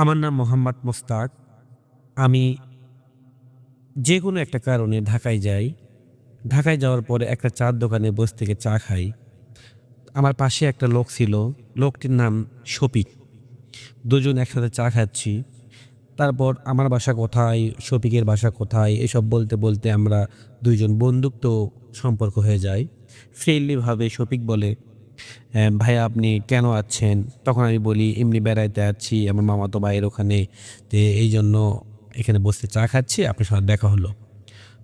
আমার নাম মোহাম্মদ মোস্তাক। আমি যে কোনো একটা কারণে ঢাকায় যাই। ঢাকায় যাওয়ার পরে একটা চার দোকানে বসে থেকে চা খাই। আমার পাশে একটা লোক ছিল। লোকটির নাম শফিক। দুজন একসাথে চা খাচ্ছি। তারপর আমার বাসা কোথায় শফিকের বাসা কোথায় এসব বলতে বলতে আমরা দুইজন বন্ধুত্ব সম্পর্ক হয়ে যায় ফ্রেন্ডলিভাবে শফিক বলে "হ্যাঁ, ভাইয়া আপনি কেন আছেন? তখন আমি বলি, এমনি বেড়াইতে আছি, আমার মামাতো ভাইয়ের ওখানে। তো এই জন্য এখানে বসে চা খাচ্ছি, আপনার সাথে দেখা হলো।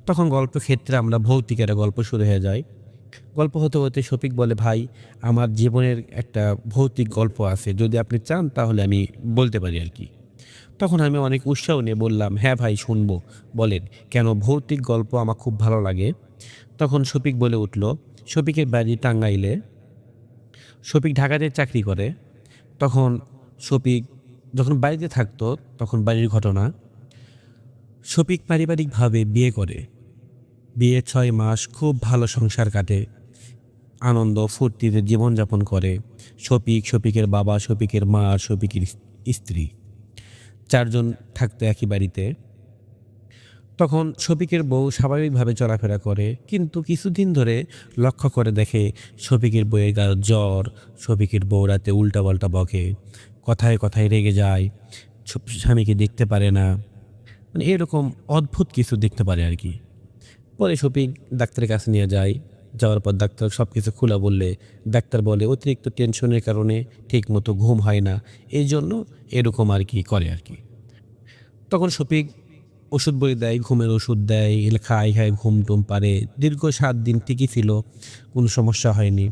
তখন গল্প ক্ষেত্রে আমরা ভৌতিকের গল্প শুরু হয়ে যায়। গল্প হতে হতে শফিক বলে, ভাই, আমার জীবনের একটা ভৌতিক গল্প আছে, যদি আপনি চান তাহলে আমি বলতে পারি আর কি। তখন আমি অনেক উৎসাহ নিয়ে বললাম হ্যাঁ ভাই, শুনব। বলেন, কেন ভৌতিক গল্প আমার খুব ভালো লাগে? তখন শফিক বলে উঠল, শফিকের বাড়ি টাঙ্গাইলে শফিক ঢাকাতে চাকরি করে, তখন শফিক যখন বাড়িতে থাকতো, তখন বাড়ির ঘটনা। শফিক পারিবারিকভাবে বিয়ে করে। বিয়ে ছয় মাস খুব ভালো সংসার কাটে, আনন্দ, ফুর্তিতে জীবনযাপন করে। শফিক শফিকের বাবা, শফিকের মা আর শফিকের স্ত্রী। চারজন থাকতো একই বাড়িতে। তখন শফিকের বউ স্বাভাবিকভাবে চলাফেরা করে, কিন্তু কিছুদিন ধরে লক্ষ্য করে দেখে শফিকের বউয়ের গা জ্বর, শফিকের বউ রাতে উল্টাপাল্টা বকে, কথায় কথায় রেগে যায় স্বামীকে দেখতে পারে না। মানে এরকম অদ্ভুত কিছু দেখতে পারে আর কি। পরে শফিক ডাক্তারের কাছে নিয়ে যায়। যাওয়ার পর ডাক্তার সব কিছু খোলা বললে, ডাক্তার বলে অতিরিক্ত টেনশনের কারণে ঠিকমতো ঘুম হয় না। এই জন্য এরকম আর কি করে আর কি। তখন শফিক ওষুধ বই দেয়, ঘুমের ওষুধ দেয়, এলে খায় খায়, ঘুম টুম পারে। দীর্ঘ সাত দিন ঠিকই ছিল, কোনো সমস্যা হয়নি।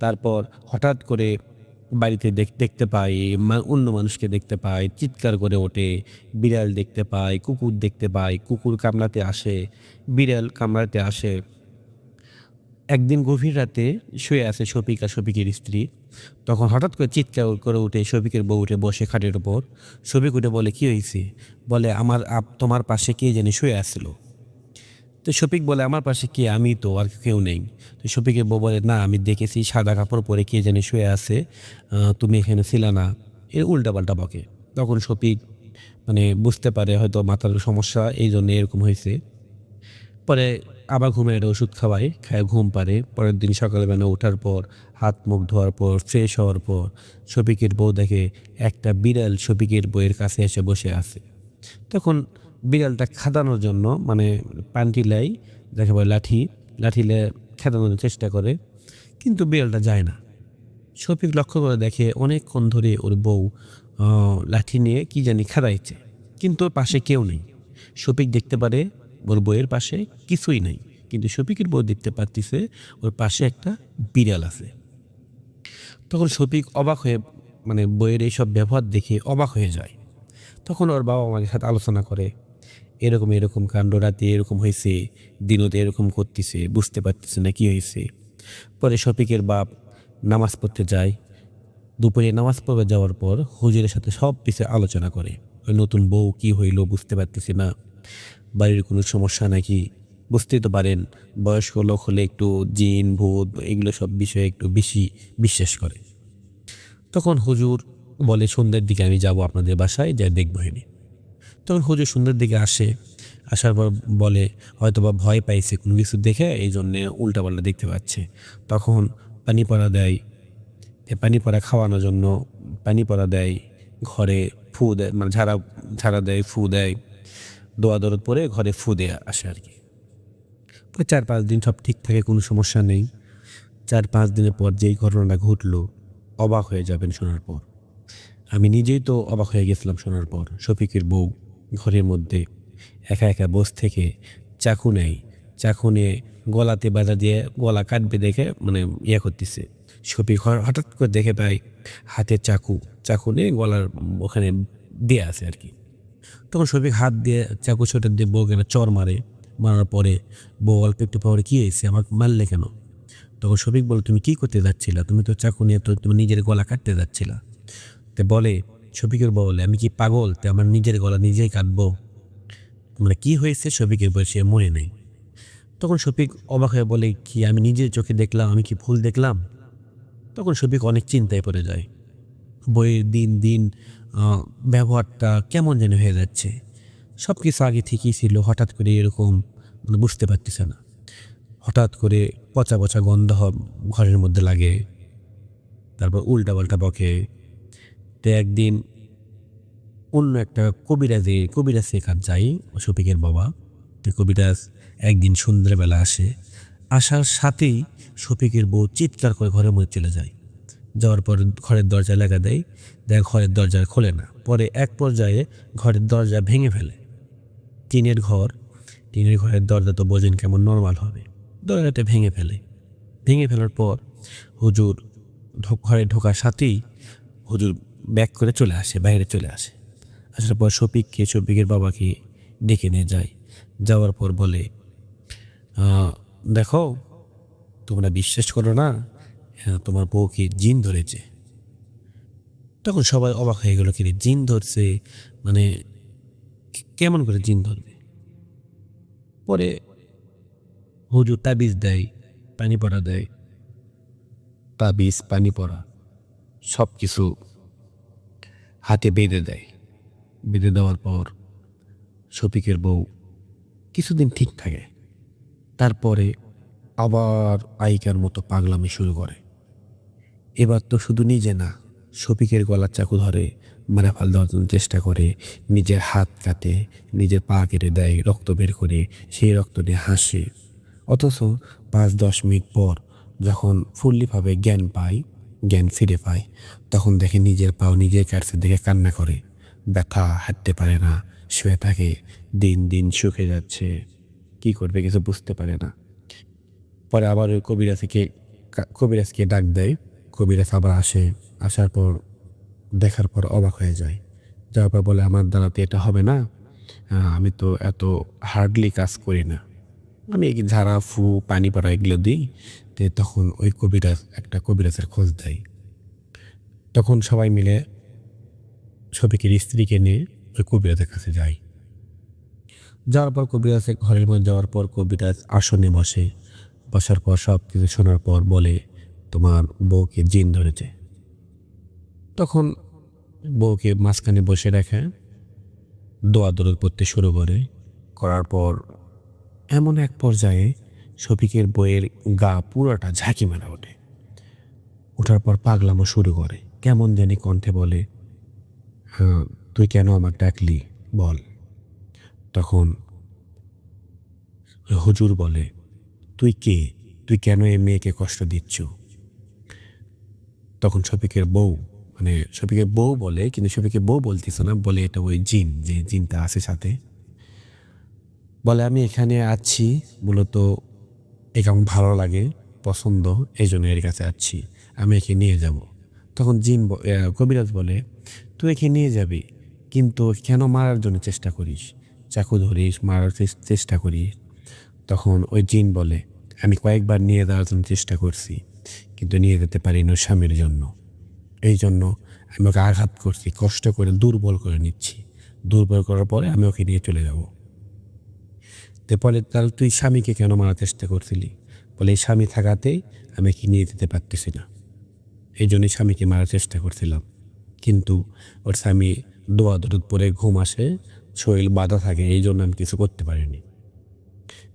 তারপর হঠাৎ করে বাড়িতে দেখ- দেখতে পাই অন্য মানুষকে দেখতে পাই, চিৎকার করে ওঠে, বিড়াল দেখতে পাই, কুকুর দেখতে পাই, কুকুর কামড়াতে আসে, বিড়াল কামড়াতে আসে। একদিন গভীর রাতে শুয়ে আছে শফিক, শফিকের স্ত্রী। তখন হঠাৎ করে চিৎকার করে উঠে শফিকের বউ উঠে বসে খাটের ওপর শফিক উঠে বলে, কি হয়েছে? বলে, আমার আপ, তোমার পাশে কে জানি শুয়ে আসছিল তো শফিক বলে, আমার পাশে কে? আমি তো, আর কেউ নেই। তো শফিকের বউ বলে, না, আমি দেখেছি সাদা কাপড় পরে কে জানি শুয়ে আছে। তুমি এখানে ছিল না। এর উল্টাপাল্টা বকে। তখন শফিক মানে বুঝতে পারে হয়তো মাথার সমস্যা, এই জন্য এরকম হয়েছে। পরে আবার ঘুমের ওষুধ খাওয়ায় খায় ঘুম পারে পরের দিন সকালবেলা ওঠার পর, হাত মুখ ধোয়ার পর ফ্রেশ হওয়ার পর, শফিকের বউ দেখে একটা বিড়াল শফিকের বউয়ের কাছে এসে বসে আছে। তখন বিড়ালটা খাদানোর জন্য মানে পান্টি লাই, যাকে বলে লাঠি লাঠিলে খেদানোর চেষ্টা করে, কিন্তু বিড়ালটা যায় না। শফিক লক্ষ্য করে দেখে অনেকক্ষণ ধরে ওর বউ লাঠি নিয়ে কি জানি খাদাইছে, কিন্তু ওর পাশে কেউ নেই। শফিক দেখতে পারে ওর বইয়ের পাশে কিছুই নেই। কিন্তু শফিকের বউ দেখতে পারতিছে ওর পাশে একটা বিড়াল আছে। তখন শফিক অবাক হয়ে মানে বইয়ের এইসব ব্যবহার দেখে অবাক হয়ে যায়। তখন ওর বাবা আমাদের সাথে আলোচনা করে, এরকম এরকম কাণ্ড রাতে এরকম হয়েছে, দিনতে এরকম করতেছে, বুঝতে পারতেছে না কি হয়েছে। পরে শফিকের বাপ নামাজ পড়তে যায়। দুপুরে নামাজ পড়ে যাওয়ার পর হুজুরের সাথে সব কিছু আলোচনা করে, ওই নতুন বউ কি হইল বুঝতে পারতেছি না। বাড়ির কোনো সমস্যা নাকি? বুঝতেই তো পারেন, বয়স্ক লোক হলে একটু জিন, ভূত এগুলো সব বিষয়ে একটু বেশি বিশ্বাস করে। তখন হুজুর বলে, সন্ধ্যের দিকে আমি যাব আপনাদের বাসায়, যা দেখব হেনে তখন হুজুর সন্ধ্যের দিকে আসে, আসার পর বলে হয়তো বা ভয় পাইছে কোনো কিছু দেখে এই জন্যে উল্টাপাল্টা দেখতে পাচ্ছে। তখন পানি পড়া দেয় পানি পড়া খাওয়ানোর জন্য পানি পড়া দেয়, ঘরে ফু দেয় মানে ঝাড়া ঝাড়া দেয়, ফু দেয়। দোয়া দরদ পরে ঘরে ফু দিয়ে আসে আর কি। চার পাঁচ দিন সব ঠিক থাকে, কোনো সমস্যা নেই। চার পাঁচ দিনের পর যেই ঘটনাটা ঘটলো, অবাক হয়ে যাবেন শোনার পর। আমি নিজেই তো অবাক হয়ে গেছিলাম শোনার পর। শফিকের বউ ঘরের মধ্যে একা একা বস থেকে চাকু নেয়। চাকু নিয়ে গলাতে বাধা দিয়ে গলা কাটবে দেখে মানে ইয়ে করতেছে। শফিক হঠাৎ করে দেখে পাই হাতে চাকু। চাকু নিয়ে গলার ওখানে দিয়ে আছে আর কি। তখন শফিক হাত দিয়ে চাকু ছোটা দিয়ে বউকে চর মারে, মারার পরে বউ অল্প একটু পরে কী হয়েছে? আমাকে মারলে কেন? তখন শফিক বলে, তুমি কি করতে যাচ্ছিলা? তুমি তো চাকু নিয়ে তো তুমি নিজের গলা কাটতে যাচ্ছিলা। তে বলে শফিকের বউ বলে, আমি কি পাগল? তে আমার নিজের গলা নিজেই কাটবো। মানে কি হয়েছে? শফিকের বয়সে মনে নেই। তখন শফিক অবাক হয়ে বলে, কি আমি নিজের চোখে দেখলাম? আমি কি ভুল দেখলাম? তখন শফিক অনেক চিন্তায় পড়ে যায়। বইয়ের দিন দিন ব্যবহারটা কেমন যেন হয়ে যাচ্ছে। সব কিছু আগে ঠিকই ছিল, হঠাৎ করে এরকম মানে বুঝতে পারতেছে না। হঠাৎ করে পচা পচা গন্ধ ঘরের মধ্যে লাগে, তারপর উল্টা পাল্টা বকে। তো একদিন অন্য একটা কবিরাজে, কবিরাজ শেখার যাই, শফিকের বাবা। তো কবিরাজ একদিন সন্ধ্যাবেলা আসে, আসার সাথেই শফিকের বউ চিৎকার করে ঘরের মধ্যে চলে যায়। যাওয়ার পর ঘরের দরজা লাগা দেয় দেখ ঘরের দরজা খোলে না। পরে এক পর্যায়ে ঘরের দরজা ভেঙে ফেলে। টিনের ঘর, টিনের ঘরের দরজা তো বোঝেন কেমন নর্মাল হবে। দরজাটা ভেঙে ফেলে। ভেঙে ফেলার পর হুজুর ঘরে ঢোকার সাথেই হুজুর ব্যাক করে চলে আসে, বাইরে চলে আসে। আসার পর শফিককে, শফিকের বাবাকে ডেকে নিয়ে যায়। যাওয়ার পর বলে দেখো, তোমরা বিশ্বাস করো না তোমার বউকে জিন ধরেছে? তখন সবাই অবাক হয়ে গেল কি রে, জিন ধরছে? মানে কেমন করে জিন ধরবে? পরে হুজুর তাবিজ দেয় পানি পড়া দেয়। তাবিজ পানি পড়া সব কিছু হাতে বেঁধে দেয়। বেঁধে দেওয়ার পর শফিকের বউ কিছুদিন ঠিক থাকে। তারপরে আবার আইকার মতো পাগলামি শুরু করে। এবার তো শুধু নিজে না, শফিকের গলার চাকু ধরে মেরে ফাল চেষ্টা করে, নিজের হাত কাটে নিজের পা কেটে দেয়, রক্ত বের করে, সেই রক্ত নিয়ে হাসে। অথচ পাঁচ দশ মিনিট পর যখন ফুল্লিভাবে জ্ঞান পায়, জ্ঞান ফিরে পায়, তখন দেখে নিজের পাও নিজের কাছে দেখে কান্না করে। ব্যথা হাঁটতে পারে না, শুয়ে থাকে, দিন দিন শুকে যাচ্ছে। কি করবে কিছু বুঝতে পারে না। পরে আবার ওই কবিরাজকে কবিরাজকে ডাক দেয়। কবিরাজ আবার আসে, আসার পর দেখার পর অবাক হয়ে যায়। যাওয়ার পর বলে, আমার দ্বারা তো এটা হবে না আমি তো এত হার্ডলি কাজ করি না। আমি এই ঝাড়া, ফু, পানি পড়া এগুলো দিই, তো তখন ওই কবিরাজ, একটা কবিরাজের খোঁজ দেয়। তখন সবাই মিলে শফিকের স্ত্রীকে নিয়ে ওই কবিরাজের কাছে যাই যাওয়ার পর কবিরাজের ঘরের মধ্যে যাওয়ার পর কবিরাজ আসনে বসে। বসার পর সব কিছু শোনার পর বলে তোমার বউকে জিন ধরেছে। তখন বউকে মাঝখানে বসে রেখে দোয়া দরদ পড়তে শুরু করে। করার পর এমন এক পর্যায়ে শফিকের বইয়ের গা পুরোটা ঝাঁকি মারা ওঠে। ওঠার পর পাগলামো শুরু করে, কেমন জানি কণ্ঠে বলে হ্যাঁ তুই কেন আমার ডাকলি? বল। তখন হুজুর বলে, তুই কে? তুই কেন এই মেয়েকে কষ্ট দিচ্ছ? তখন শফিকের বউ মানে শফিকের বউ বলে, কিন্তু শফিকের বউ বলতেছে না, বলে এটা ওই জিন, যে জিনটা আছে সাথে। বলে, আমি এখানে আছি, মূলত একে আমার ভালো লাগে, পছন্দ এই জন্য এর কাছে আছি, আমি একে নিয়ে যাব। তখন জিন কবিরাজ বলে, তুই একে নিয়ে যাবি, কিন্তু কেন মারার জন্য চেষ্টা করিস? চাকু ধরিস, মারার চেষ্টা করিস। তখন ওই জিন বলে, আমি কয়েকবার নিয়ে যাওয়ার জন্য চেষ্টা করছি কিন্তু নিয়ে যেতে পারি না স্বামীর জন্য। এই জন্য আমি ওকে আঘাত করছি, কষ্ট করে, দুর্বল করে নিচ্ছি। দুর্বল করার পরে আমি ওকে নিয়ে চলে যাব। তো বলে, তাহলে তুই স্বামীকে কেন মারার চেষ্টা করছিলি? বলে, এই স্বামী থাকাতেই আমি কি নিয়ে যেতে পারতেছি না। এই জন্যই স্বামীকে মারার চেষ্টা করছিলাম। কিন্তু ওর স্বামী দোয়া দরদ পরে ঘুম আসে, শরীর বাধা থাকে, এই জন্য আমি কিছু করতে পারিনি।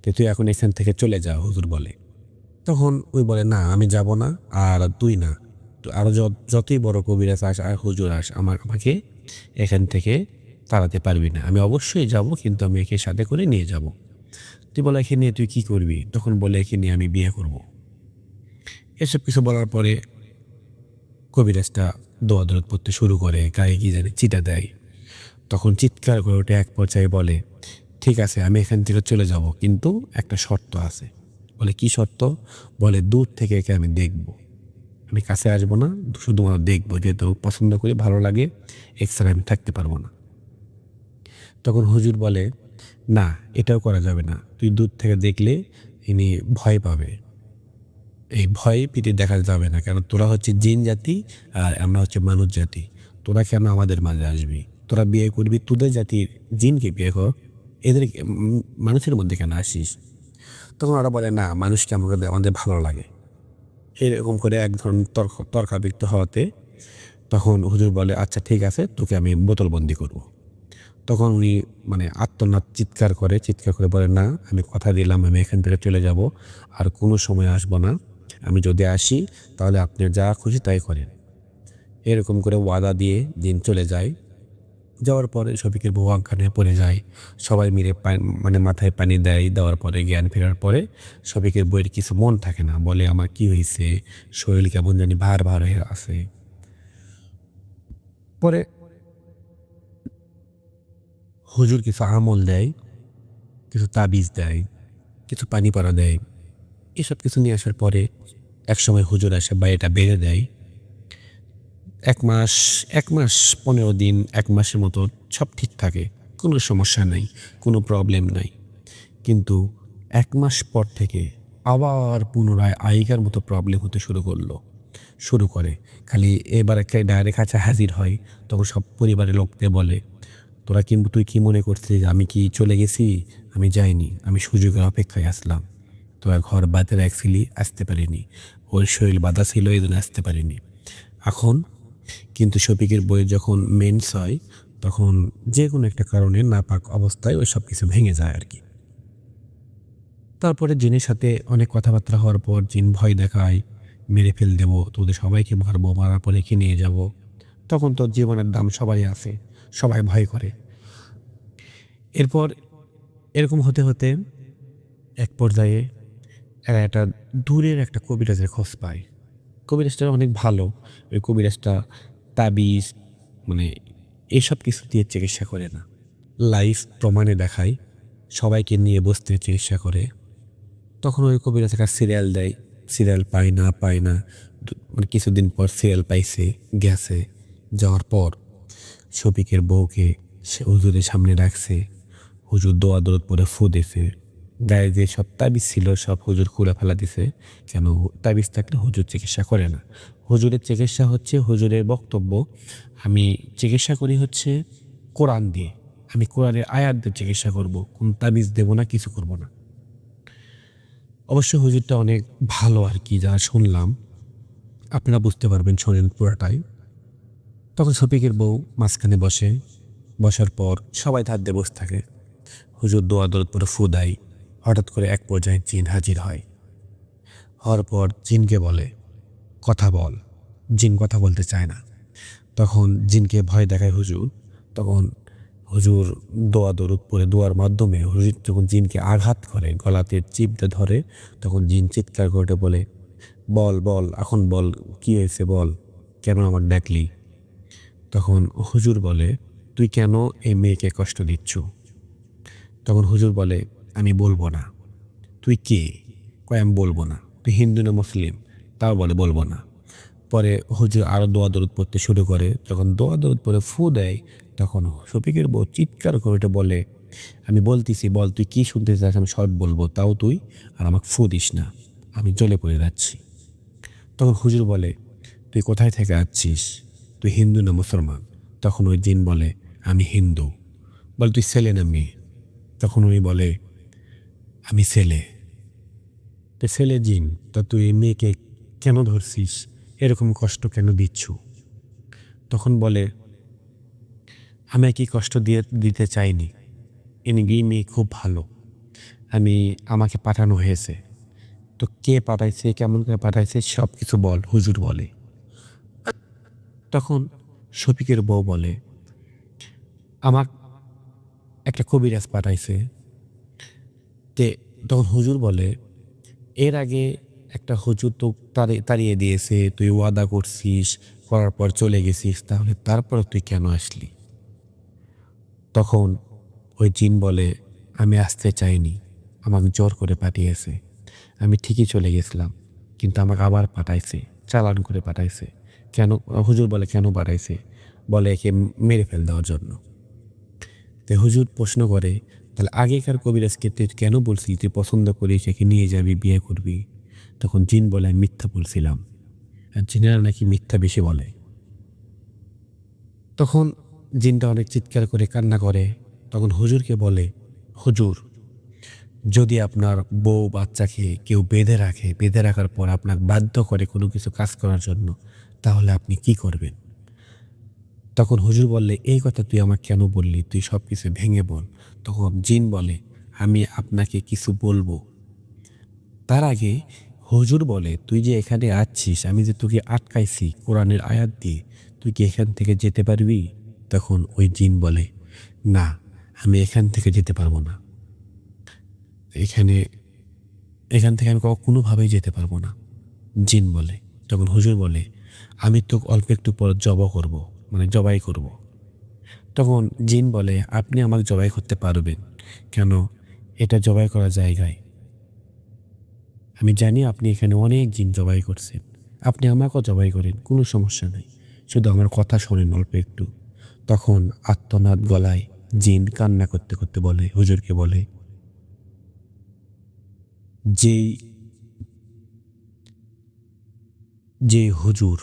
তো তুই এখন এখান থেকে চলে যা, হুজুর বলে। তখন ওই বলে, না, আমি যাব না, আর তুই না। তো আরও যত- যতই বড় কবিরাজ আস আর হুজুর আস, আমার আমাকে এখান থেকে তাড়াতে পারবি না। আমি অবশ্যই যাব, কিন্তু আমি একে সাথে করে নিয়ে যাব। তুই বলে, একে নিয়ে তুই কী করবি? তখন বলে, একে নিয়ে আমি বিয়ে করব। এসব কিছু বলার পরে কবিরাজটা দোয়া দরদ পড়তে শুরু করে, গায়ে কি জানে চিটা দেয়। তখন চিৎকার করে ওঠে এক পর্যায়ে বলে, ঠিক আছে, আমি এখান থেকে চলে যাব, কিন্তু একটা শর্ত আছে। বলে, কি শর্ত? বলে, দূর থেকে একে আমি দেখব। আমি কাছে আসব না, শুধুমাত্র দেখব। যেহেতু পছন্দ করি, ভালো লাগে, এক্সট্রা আমি থাকতে পারব না। তখন হুজুর বলে, না, এটাও করা যাবে না। তুই দূর থেকে দেখলে ইনি ভয় পাবে। এই ভয় পিঠে দেখা যাবে না। কারণ তোরা হচ্ছে জিন জাতি আর আমরা হচ্ছে মানুষ জাতি। তোরা কেন আমাদের মাঝে আসবি? তোরা বিয়ে করবি, তোদের জাতির জিনকে বিয়ে কর। এদের মানুষের মধ্যে কেন আসিস? তখন ওরা বলে, না, মানুষকে আমাদের আমাদের ভালো লাগে। এরকম করে এক ধরনের তর্ক, তর্কাবিক্ত হওয়াতে তখন হুজুর বলে আচ্ছা ঠিক আছে, তোকে আমি বোতলবন্দি করব। তখন উনি মানে আত্মনাথ চিৎকার করে চিৎকার করে বলে, না, আমি কথা দিলাম, আমি এখান থেকে চলে যাব, আর কোনো সময় আসব না। আমি যদি আসি, তাহলে আপনি যা খুশি তাই করেন। এরকম করে ওয়াদা দিয়ে দিন চলে যায়। যাওয়ার পরে শফিকের বউ অজ্ঞানে পড়ে যায়। সবাই মিলে মানে মাথায় পানি দেয়, দেওয়ার পরে, জ্ঞান ফেরার পরে শফিকের বইয়ের কিছু মন থাকে না, বলে, আমার কি হয়েছে শরীর কেমন জানি ভার ভার হয়ে আছে। পরে হুজুর কিছু আমল দেয়, কিছু তাবিজ দেয়, কিছু পানি পড়া দেয়। এসব কিছু নিয়ে আসার পরে এক সময় হুজুর আসে বাড়িটা বেড়ে দেয়। এক মাস এক মাস, পনেরো দিন, এক মাসের মতো সব ঠিক থাকে। কোনো সমস্যা নেই, কোনো প্রবলেম নাই। কিন্তু এক মাস পর থেকে আবার পুনরায় আগেকার মতো প্রবলেম হতে শুরু করল। শুরু করে। খালি এবার একটা ডাইরেক্ট কাছে হাজির হয়, তখন সব পরিবারের লোকদের বলে, তোরা কিন্তু তুই কি মনে করছিস? যে আমি কি চলে গেছি? আমি যাইনি। আমি সুযোগের অপেক্ষায় আসলাম। তোরা ঘর বাদে রাখছিলি, আসতে পারিনি। ওর শরীর বাধা ছিল, এই জন্য আসতে পারিনি। এখন কিন্তু শফিকের বইয়ে যখন মেন্স হয় তখন যে কোনো একটা কারণে নাপাক অবস্থায় ওই সব কিছু ভেঙে যায় আর কি। তারপরে জিনের সাথে অনেক কথাবার্তা হওয়ার পর জিন ভয় দেখায়, মেরে ফেল দেব, তোদের সবাইকে মারবো, মারার পরে রেখে নিয়ে যাব? তখন তো জীবনের দাম সবাই আছে, সবাই ভয় করে। এরপর এরকম হতে হতে এক পর্যায়ে এরা একটা দূরের একটা কবিরাজের খোঁজ পায়। কবিরাজটা অনেক ভালো। ওই কবিরাজটা তাবিজ মানে এইসব কিছু দিয়ে চিকিৎসা করে না। লাইফ প্রমাণে দেখায়, সবাইকে নিয়ে বসতে চিকিৎসা করে। তখন ওই কবিরাজ একটা সিরিয়াল দেয়, সিরিয়াল পায় না পায় না। মানে কিছুদিন পর সিরিয়াল পাইছে, গেছে, যাওয়ার পর শফিকের বউকে সে হুজুরের সামনে রাখছে। হুজুর দোয়া দরদ পরে ফু দিছে। গায়ে যে সব তাবিজ ছিল, সব হুজুর খুলে ফেলা দিছে কেন তাবিজ থাকলে হুজুর চিকিৎসা করে না। হুজুরের চিকিৎসা হচ্ছে হুজুরের বক্তব্য। আমি চিকিৎসা করি হচ্ছে কোরআন দিয়ে। আমি কোরআনের আয়াত দিয়ে চিকিৎসা করব। কোন তাবিজ দেবো না, কিছু করব না। অবশ্য হুজুরটা অনেক ভালো আর কি, যা শুনলাম। আপনারা বুঝতে পারবেন শোনেন পুরাটাই। তখন শফিকের বউ মাঝখানে বসে। বসার পর সবাই ধার দিয়ে বসে থাকে। হুজুর দোয়া দরদ পরে ফু দেয়। হঠাৎ করে এক পর্যায়ে জিন হাজির হয়। হওয়ার পর জিনকে বলে, কথা বল। জিন কথা বলতে চায় না। তখন জিনকে ভয় দেখায় হুজুর। তখন হুজুর দোয়া দরুদ পরে দোয়ার মাধ্যমে হুজুর যখন জিনকে আঘাত করে, গলাতে চিপতে ধরে, তখন জিন চিৎকার করে বলে, বল বল, এখন বল, কি হয়েছে বল? কেন আমার ডাকলি? তখন হুজুর বলে, তুই কেন এই মেয়েকে কষ্ট দিচ্ছ? তখন হুজুর বলে আমি বলব না। তুই কে? কয়, আমি বলব না। তুই হিন্দু না মুসলিম? তাও বলে, বলব না। পরে হুজুর আরও দোয়া দরুদ পড়তে শুরু করে। যখন দোয়া দরুদ পরে ফু দেয়, তখন শফিকের বউ চিৎকার করে ওটা বলে, আমি বলতেছি, বল, তুই কী শুনতে চাস? আমি সব বলব, তাও তুই? আর আমাকে ফু দিস না। আমি জ্বলে পড়ে যাচ্ছি। তখন হুজুর বলে, তুই কোথায় থেকে আসছিস? তুই হিন্দু না মুসলমান? তখন ওই জিন বলে, আমি হিন্দু। বলে, তুই ছেলে না মেয়ে? তখন উনি বলে আমি ছেলে। তো ছেলে জিন, তা তুই মেয়েকে কেন ধরছিস? এরকম কষ্ট কেন দিচ্ছ? তখন বলে, আমি কি কষ্ট দিয়ে, দিতে চাইনি। ইনি গিয়ে মেয়ে খুব ভালো। আমি, আমাকে পাঠানো হয়েছে। তো কে পাঠাইছে, কেমন করে পাঠাইছে সব কিছু বল। হুজুর বলে। তখন শফিকের বউ বলে, আমার একটা কবিরাজ পাঠাইছে। তে তখন হুজুর বলে, এর আগে একটা হুজুর তো তাড়ি- তাড়িয়ে দিয়েছে, তুই ওয়াদা করছিস, করার পর চলে গেছিস, তাহলে তারপর তুই কেন আসলি? তখন ওই জিন বলে, আমি আসতে চাইনি, আমাকে জোর করে পাঠিয়েছে, আমি ঠিকই চলে গেছিলাম, কিন্তু আমাকে আবার পাঠাইছে, চালান করে পাঠাইছে, কেন? হুজুর বলে, কেন পাঠাইছে? বলে, একে মেরে ফেল দেওয়ার জন্য। তো হুজুর প্রশ্ন করে তাহলে আগেকার কবিরাজকে তুই কেন বলছিলি? তুই পছন্দ করিস, একে নিয়ে যাবি, বিয়ে করবি? তখন জিন বলে, আমি মিথ্যা বলছিলাম। আর জিনেরা নাকি মিথ্যা বেশি বলে। তখন জিনটা অনেক চিৎকার করে, কান্না করে। তখন হুজুরকে বলে, হুজুর, যদি আপনার বউ বাচ্চাকে কেউ বেঁধে রাখে, বেঁধে রাখার পর আপনাকে বাধ্য করে কোনো কিছু কাজ করার জন্য, তাহলে আপনি কি করবেন? তখন হুজুর বললে, এই কথা তুই আমাকে কেন বললি? তুই সব কিছু ভেঙে বল। তখন জিন বলে, আমি আপনাকে কিছু বলব। তার আগে হুজুর বলে, তুই যে এখানে আছিস, আমি যে তোকে আটকাইছি কোরআনের আয়াত দিয়ে, তুই কি এখান থেকে যেতে পারবি? তখন ওই জিন বলে, না, আমি এখান থেকে যেতে পারব না। এখানে, এখান থেকে আমি কোনোভাবেই যেতে পারব না। জিন বলে, তখন হুজুর বলে, আমি তোকে অল্প একটু পর জব করব। মানে জবাই করব। তখন জিন বলে, আপনি আমাকে জবাই করতে পারবেন। কেন? এটা জবাই করা জায়গায়। আমি জানি আপনি এখানে অনেক জিন জবাই করছেন। আপনি আমাকেও জবাই করেন, কোনো সমস্যা নেই। শুধু আমার কথা শোনেন অল্প একটু। তখন আত্মনাদ গলায় জিন কান্না করতে করতে বলে, হুজুরকে বলে যেই যে হুজুর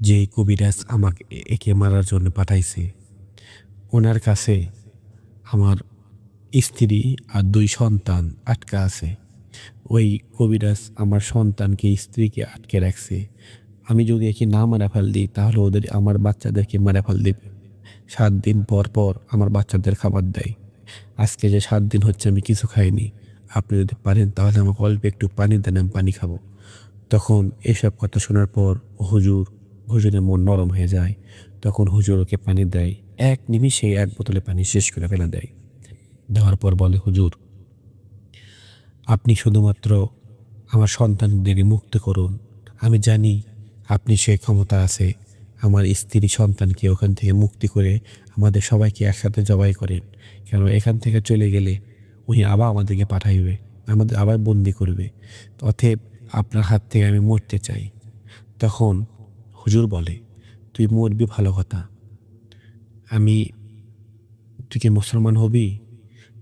যে কবিরাজ আমাকে একে মারার জন্য পাঠাইছে, ওনার কাছে আমার স্ত্রী আর দুই সন্তান আটকা আছে। ওই কবিরাজ আমার সন্তানকে স্ত্রীকে আটকে রাখছে। আমি যদি একে না মারা ফেল দিই, তাহলে ওদের, আমার বাচ্চাদেরকে মারা ফেল দেবে। সাত দিন পর পর আমার বাচ্চাদের খাবার দেয়। আজকে যে সাত দিন হচ্ছে, আমি কিছু খাইনি। আপনি যদি পারেন, তাহলে আমাকে অল্প একটু পানি দেন, আমি পানি খাব। তখন এসব কথা শোনার পর হুজুর হুজুরের মন নরম হয়ে যায়। তখন হুজুর ওকে পানি দেয়। এক নিমিষে এক বোতলে পানি শেষ করে ফেলে দেয়। দেওয়ার পর বলে, হুজুর, আপনি শুধুমাত্র আমার সন্তানদের মুক্ত করুন। আমি জানি আপনি সে ক্ষমতা আছে। আমার স্ত্রী সন্তানকে ওখান থেকে মুক্তি করে আমাদের সবাইকে একসাথে জবাই করেন। কেন এখান থেকে চলে গেলে উনি আবার আমাদেরকে পাঠাইবে, আমাদের আবার বন্দি করবে। অতএব আপনার হাত থেকে আমি মরতে চাই। তখন হুজুর বলে, তুই মরবি ভালো কথা। আমি, তুই কি মুসলমান হবি?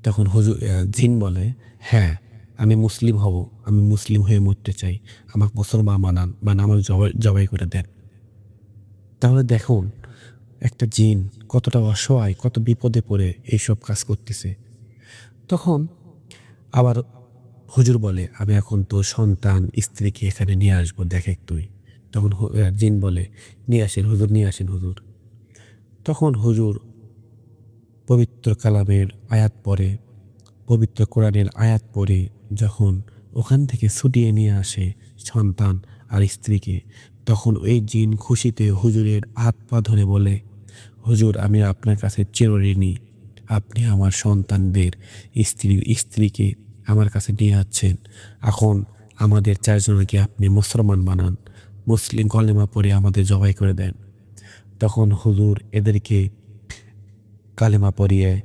তখন হুজুর জিন বলে হ্যাঁ আমি মুসলিম হব, আমি মুসলিম হয়ে মরতে চাই। আমাকে মুসলমান বানান বা আমার জবাই জবাই করে দেন। তাহলে দেখুন, একটা জিন কতটা অসহায়, কত বিপদে পড়ে এইসব কাজ করতেছে। তখন আবার হুজুর বলে, আমি এখন তোর সন্তান, স্ত্রীকে এখানে নিয়ে আসব, দেখে তুই। তখন জিন বলে, নিয়ে আসেন হুজুর, নিয়ে আসেন হুজুর। তখন হুজুর পবিত্র কালামের আয়াত পড়ে, পবিত্র কোরআনের আয়াত পড়ে, যখন ওখান থেকে ছুটিয়ে নিয়ে আসে সন্তান আর স্ত্রীকে, তখন ওই জিন খুশিতে হুজুরের হাত পা ধরে বলে, হুজুর, আমি আপনার কাছে চিরঋণী। আপনি আমার সন্তানদের স্ত্রী, স্ত্রীকে আমার কাছে নিয়ে যাচ্ছেন। এখন আমাদের চারজনকে আপনি মুসলমান বানান। মুসলিম কলেমা পড়ে আমাদের জবাই করে দেন। তখন হুজুর এদেরকে কালেমা পরিয়ে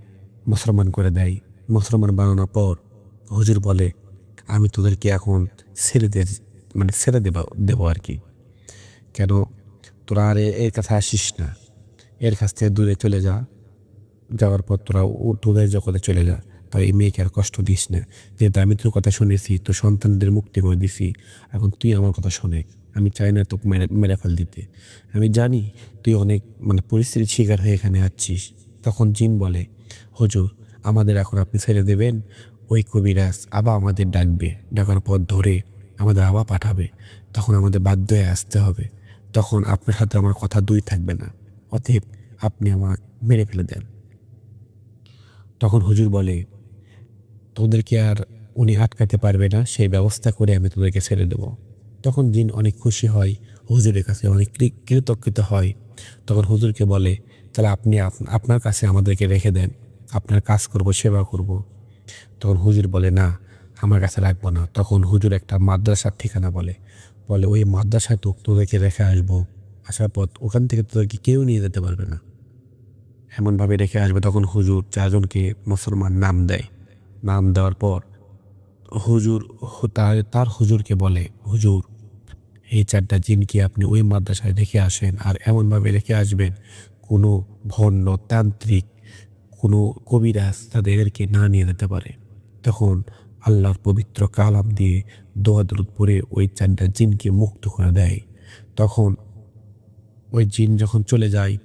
মুসলমান করে দেয়। মুসলমান বানানোর পর হুজুর বলে, আমি তোদেরকে এখন ছেড়ে দে মানে ছেড়ে দেব, দেবো আর কি। কেন? তোরা আর এর কাছে আসিস না। এর কাছ থেকে দূরে চলে যা। যাওয়ার পর তোরা তোদের জগতে চলে যা। তাই এই মেয়েকে আর কষ্ট দিস না। যেহেতু আমি তোর কথা শুনেছি, তোর সন্তানদের মুক্তি করে দিছি। এখন তুই আমার কথা শোনে। আমি চাই না তোকে মেরে মেরে ফেল দিতে। আমি জানি তুই অনেক মানে পরিস্থিতির শিকার হয়ে এখানে আছিস। তখন জিন বলে, হুজুর, আমাদের এখন আপনি ছেড়ে দেবেন। ওই কবিরাজ আবার আমাদের ডাকবে। ডাকার পর ধরে আমাদের আবার পাঠাবে। তখন আমাদের বাধ্য হয়ে আসতে হবে। তখন আপনার সাথে আমার কথা দুই থাকবে না। অতএব আপনি আমার মেরে ফেলে দেন। তখন হুজুর বলে তোদেরকে আর উনি আটকাতে পারবে না? সেই ব্যবস্থা করে আমি তোদেরকে ছেড়ে দেব। তখন জিন অনেক খুশি হয়, হুজুরের কাছে অনেক কৃতজ্ঞত হয়। তখন হুজুরকে বলে, তাহলে আপনি আপনার কাছে আমাদেরকে রেখে দেন, আপনার কাজ করব, সেবা করব। তখন হুজুর বলে, না, আমার কাছে রাখব না। তখন হুজুর একটা মাদ্রাসার ঠিকানা বলে বলে, ওই মাদ্রাসায় তো তোদেরকে রেখে আসব। আসার পর ওখান থেকে তোদেরকে কেউ নিয়ে যেতে পারবে না। এমনভাবে রেখে আসবে, তখন হুজুর চারজনকে মুসলমান নাম দেয়। নাম দেওয়ার পর হুজুর তার তার হুজুরকে বলে, হুজুর এই চারটা জিনকে আপনি ওই মাদ্রাসায় রেখে আসেন আর এমনভাবে রেখে আসবেন? কোনো ভণ্ড তান্ত্রিক, কোনো কবিরাজ তাদেরকে না নিয়ে যেতে পারে। তখন আল্লাহর পবিত্র কালাম দিয়ে দোয়া দরুদ পরে ওই চারটা জিনকে মুক্ত করে দেয়। তখন ওই জিন যখন চলে যায়,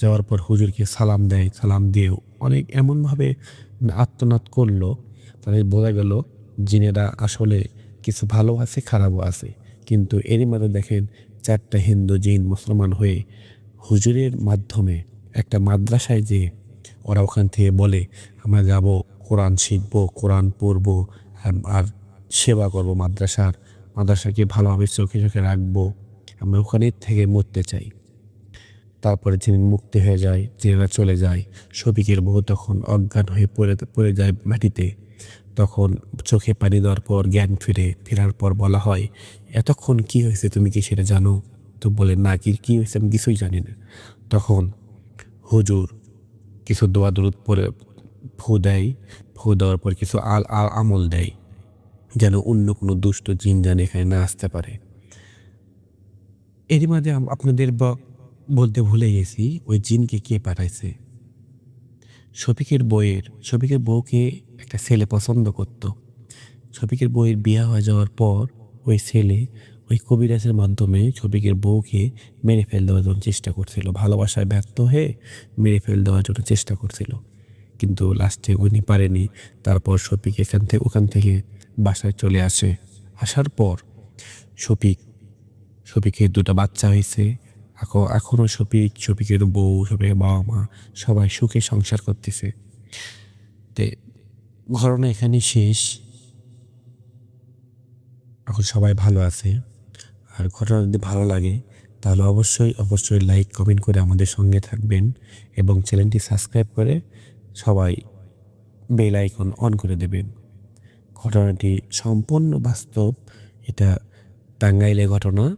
যাওয়ার পর হুজুরকে সালাম দেয়। সালাম দিয়ে অনেক এমনভাবে আত্মনাদ করল, তাদের বোঝা গেল জিনেরা আসলে কিছু ভালো আছে, খারাপও আছে। কিন্তু এরই মধ্যে দেখেন চারটা হিন্দু জিন মুসলমান হয়ে হুজুরের মাধ্যমে একটা মাদ্রাসায় যে ওরা ওখান থেকে বলে, আমরা যাব, কোরআন শিখব, কোরআন পড়ব, আর- সেবা করব মাদ্রাসার। মাদ্রাসাকে ভালোভাবে চোখে চোখে রাখব। আমরা ওখানে থেকে মরতে চাই। তারপরে যিনি মুক্তি হয়ে যায় যিনারা চলে যায়, শফিকের বহু তখন অজ্ঞান হয়ে পড়ে পড়ে যায় মাটিতে। তখন চোখে পানি দেওয়ার পর জ্ঞান ফিরে, ফেরার পর বলা হয়, এতক্ষণ কি হয়েছে তুমি কি সেটা জানো? তো বলে, না, কি, কী হয়েছে আমি কিছুই জানি না। তখন হুজুর কিছু দোয়া দরুদ পরে ফু দেয়, ফু দেওয়ার পর কিছু আল আল আমল দেয়, যেন অন্য কোনো দুষ্ট জিন যেন এখানে না আসতে পারে। এরই মাঝে আপনাদের বলতে ভুলে গেছি, ওই জিনকে কে পাঠাইছে? শফিকের বইয়ের, শফিকের বউকে একটা ছেলে পছন্দ করত। শফিকের বইয়ের বিয়ে হয়ে যাওয়ার পর ওই ছেলে ওই কবিরাজের মাধ্যমে শফিকের বউকে মেরে ফেল দেওয়ার জন্য চেষ্টা করছিল। ভালোবাসায় ব্যর্থ হয়ে মেরে ফেল দেওয়ার জন্য চেষ্টা করছিল। কিন্তু লাস্টে উনি পারেনি। তারপর শফিক এখান থেকে ওখান থেকে বাসায় চলে আসে। আসার পর শফিক, শফিকের দুটো বাচ্চা হয়েছে। এখনও শফিক শফিকের বউ শফিকের বাবা মা, সবাই সুখে সংসার করতেছে। তে ঘটনা এখানে শেষ। এখন সবাই ভালো আছে। আর ঘটনা যদি ভালো লাগে, তাহলে অবশ্যই অবশ্যই লাইক কমেন্ট করে আমাদের সঙ্গে থাকবেন এবং চ্যানেলটি সাবস্ক্রাইব করে সবাই বেল আইকন অন করে দেবেন। ঘটনাটি সম্পূর্ণ বাস্তব, এটা টাঙ্গাইলে ঘটনা।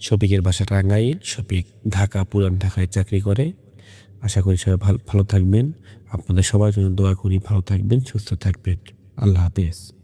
শফিকের বাসা টাঙ্গাইল শফিক ঢাকা, পুরান ঢাকায় চাকরি করে। আশা করি সবাই ভালো ভালো থাকবেন। আপনাদের সবার জন্য দোয়া করি, ভালো থাকবেন, সুস্থ থাকবেন। আল্লাহ হাফেজ।